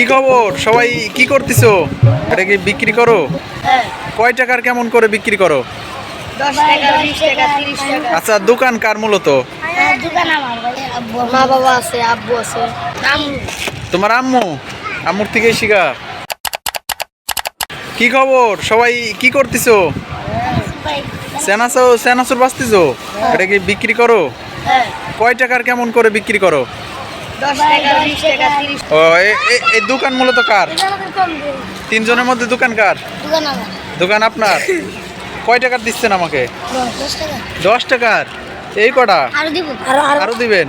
কি খবর? সবাই কি করতেছো? এটা কি বিক্রি করো? হ্যাঁ। কয় টাকার কেমন করে বিক্রি করো? আচ্ছা দোকান কার মূলত? হ্যাঁ দোকান আমার ভাই আব্বু। মা বাবা আছে আব্বু আছে। তোমার আম্মু? আম্মুর থেকেই শিখা। কি খবর? সবাই কি করতেছো? সেনাসো সেনাসুর বাঁচতেছো? এটা কি বিক্রি করো? হ্যাঁ। কয় টাকার কেমন করে বিক্রি করো? ও এই দোকান মূলত কার? তিনজনের মধ্যে দোকান কার? দোকান আপনার? কয় টাকার দিচ্ছেন আমাকে? দশ টাকার। এই কটা? আরও দিব আরও আরও আরও দিবেন?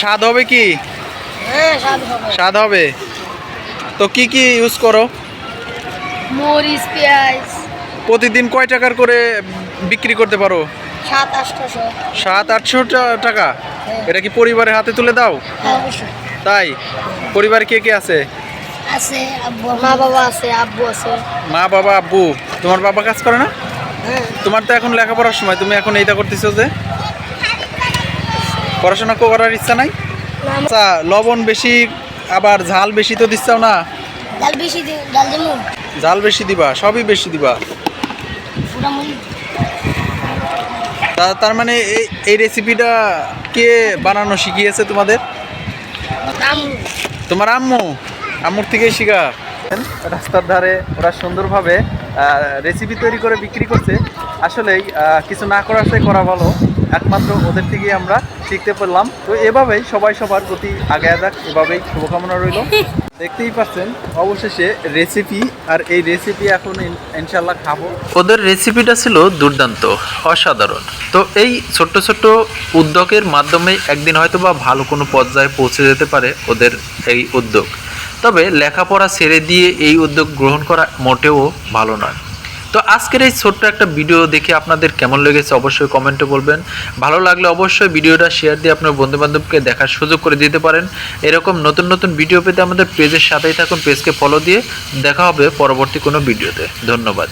স্বাদ হবে কি? স্বাদ হবে। স্বাদ হবে তো কি কি ইউজ করো? মরিচ পেঁয়াজ। প্রতিদিন কয় টাকার করে বিক্রি করতে পারো? সাত আটশো। টাকা? এটা কি পরিবারের হাতে তুলে দাও? হ্যাঁ তাই? পরিবারে কে কে আছে? আছে মা বাবা আছে আব্বু আছে। মা বাবা আব্বু। তোমার বাবা কাজ করে না? হ্যাঁ। তোমার তো এখন লেখাপড়ার সময় তুমি এখন এইটা করতেছো যে? পড়াশোনা করার ইচ্ছা নাই? আচ্ছা লবণ বেশি আবার ঝাল বেশি তো দিচ্ছাও না? ডাল বেশি ঝাল বেশি দিবা সবই বেশি দিবা। তা তার মানে এই এই রেসিপিটা কে বানানো শিখিয়েছে তোমাদের? আম্মু। তোমার আম্মু? আম্মুর থেকে শিখা। রাস্তার ধারে ওরা সুন্দরভাবে রেসিপি তৈরি করে বিক্রি করছে। আসলেই কিছু না করার চেয়ে করা ভালো। একমাত্র ওদের থেকেই আমরা শিখতে পারলাম। তো এভাবেই সবাই সবার প্রতি আগে যাক এভাবেই শুভকামনা রইল। দেখতেই পাচ্ছেন অবশেষে রেসিপি আর এই রেসিপি এখন ইন- ইনশাল্লাহ খাব। ওদের রেসিপিটা ছিল দুর্দান্ত অসাধারণ। তো এই ছোট্ট ছোট্ট উদ্যোগের মাধ্যমে একদিন হয়তো বা ভালো কোনো পর্যায়ে পৌঁছে যেতে পারে ওদের এই উদ্যোগ। তবে লেখাপড়া ছেড়ে দিয়ে এই উদ্যোগ গ্রহণ করা মোটেও ভালো নয়। তো আজকের এই ছোট্ট একটা ভিডিও দেখে আপনাদের কেমন লেগেছে অবশ্যই কমেন্টে বলবেন। ভালো লাগলে অবশ্যই ভিডিওটা শেয়ার দিয়ে আপনার বন্ধুবান্ধবকে দেখার সুযোগ করে দিতে পারেন। এরকম নতুন নতুন ভিডিও পেতে আমাদের পেজের সাথেই থাকুন পেজকে ফলো দিয়ে। দেখা হবে পরবর্তী কোনো ভিডিওতে ধন্যবাদ।